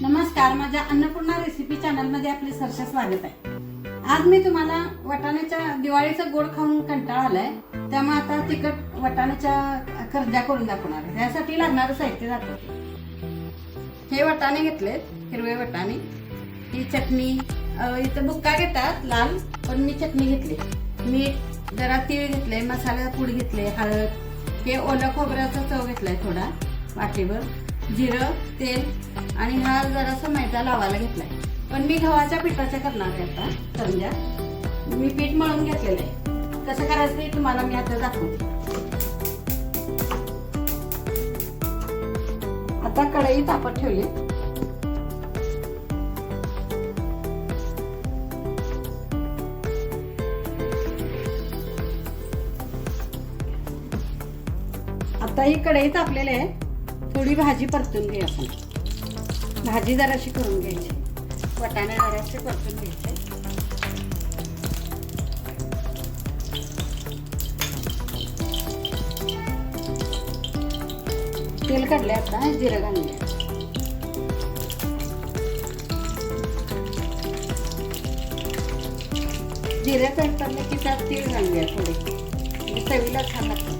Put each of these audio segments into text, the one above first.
नमस्कार माझ्या अन्नपूर्णा रेसिपी चॅनलमध्ये आपले सरसे स्वागत आहे. आज मी तुम्हाला वटाण्याच्या दिवाळीचं गोड खाऊन कंटाळा आलाय त्यामुळे आता तिखट वटाण्याच्या कर्जा करून दाखवणार आहे. त्यासाठी लागणारं साहित्य दाखवते हे वटाणे घेतलेत हिरवे वटाणे. ही चटणी इथं बुक्का घेतात लाल पण मी चटणी घेतली. मीठ जरा तीळ घेतले मसाला पूड घेतले हळद. हे ओलं खोबऱ्याचा चव घेतलाय थोडा. वाटीभर जिरं तेल आणि हा जरासा मैदा लावायला घेतलाय. पण मी गव्हाच्या पिठाच्या करणार आहे आता करंज्या. मी पीठ मळून घेतलेलं आहे. कसं करायचं ते तुम्हाला मी आता दाखवते. आता कढई तापत ठेवली. आता ही कढई तापलेली आहे. थोडी भाजी परतून घे आपण. भाजी जराशी करून घ्यायची. वटाणे जराशे परतून घ्यायचे. तेल काढले आता जिरं घालूया. जिरे तडतडले की त्यात तीळ घालूया थोडे. म्हणजे चवीला छान लागतं.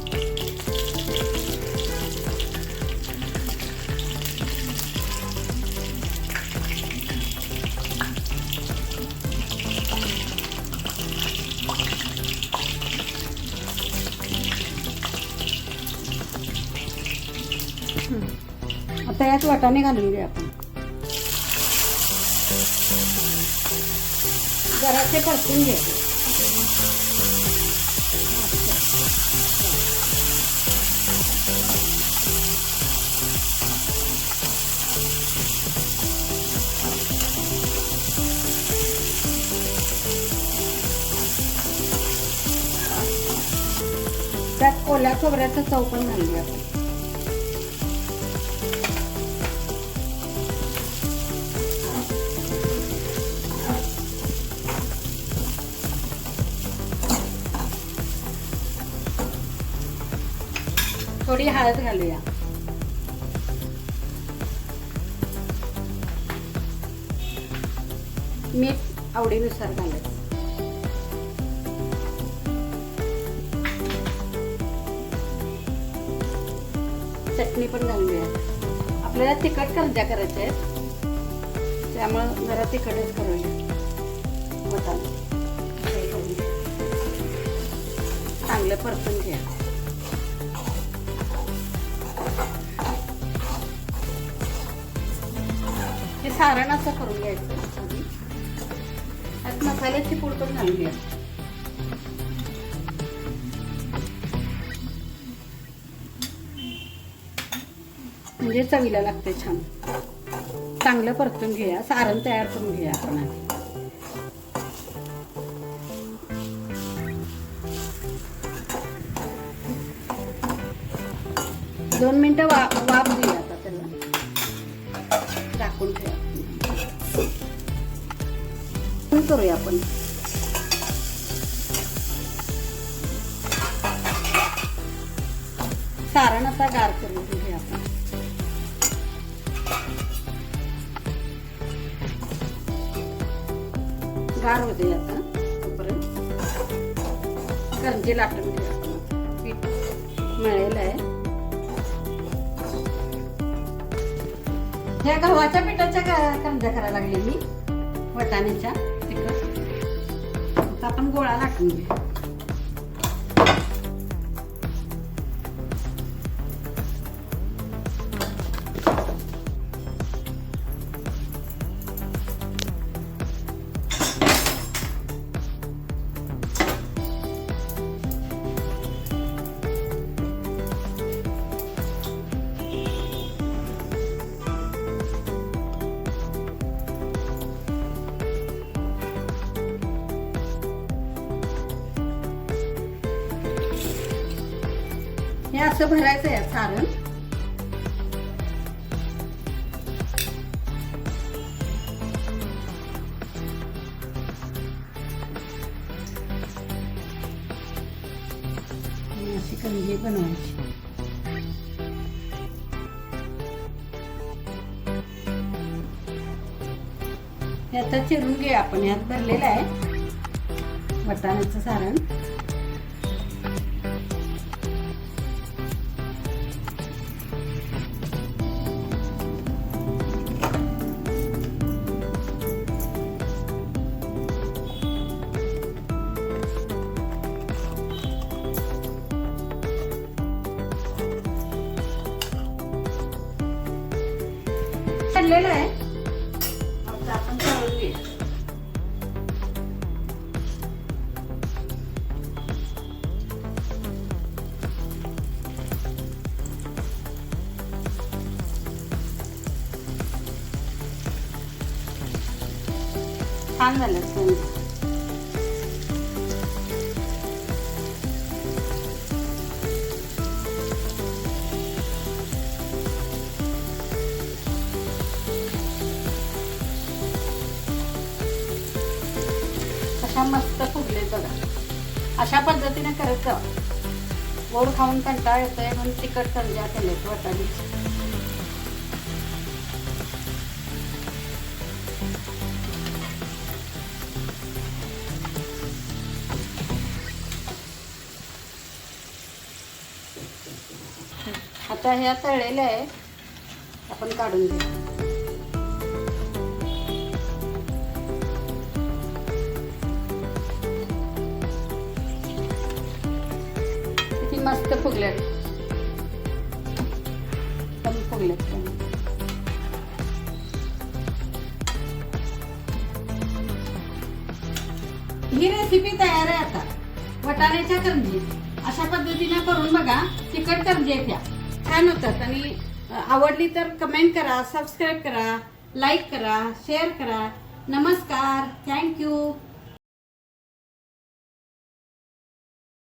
आता वाटाणे घालून घेऊया आपण. जरासे परतून घे. त्यात ओल्या खोबऱ्याचा चव पण घालूया आपण. थोडी हळद घालूया. मीठ आवडीनुसार घालायचं चटणी पण घालूया. आपल्याला तिखट करंज्या करायच्या आहेत. त्यामुळं जरा तिखटच करूया. बताना चांगलं परतून घ्या. सारण असं करून घ्यायचं आधी. त्यात मसाल्याची पूड पण घालून घ्या. म्हणजे चवीला लागते छान. चांगलं परतून घ्या सारण तयार करून घ्या आपण आधी. दोन मिनिटं वा वाफ देऊया. मिश्रण करूया आपण. सारण आता गार करून घेऊया आपण. गार होते आता तोपर्यंत. लाटून घेऊया आपण. पीठ आहे. ह्या गव्हाच्या पिठाच्या क- करायला लागले मी वटाण्याच्या. आपण गोळा लाटून घेऊ. हे असं भरायचं आहे सारण. अशी कणगी बनवायची. आता चिरून घे आपण. यात भरलेलं आहे. वटाण्याचं सारण. काढलेलं आहे. आता आपण तळून घेऊ छान झालं. छान मस्त फुगले बघा अशा पद्धतीने करत जा. गोड खाऊन कंटाळ येतोय म्हणून तिखट संजा केले वाटाणे. आता ह्या तळलेल्या आहे. आपण काढून घेऊ. मस्त फुगल्यात कमी फुगल्यात ही रेसिपी तयार आहे आता. वटाण्याच्या करंजी. अशा पद्धतीने करून बघा तिखट करंजी घ्या छान होतात. आणि आवडली तर कमेंट करा सबस्क्राईब करा लाईक करा शेअर करा. नमस्कार. थँक्यू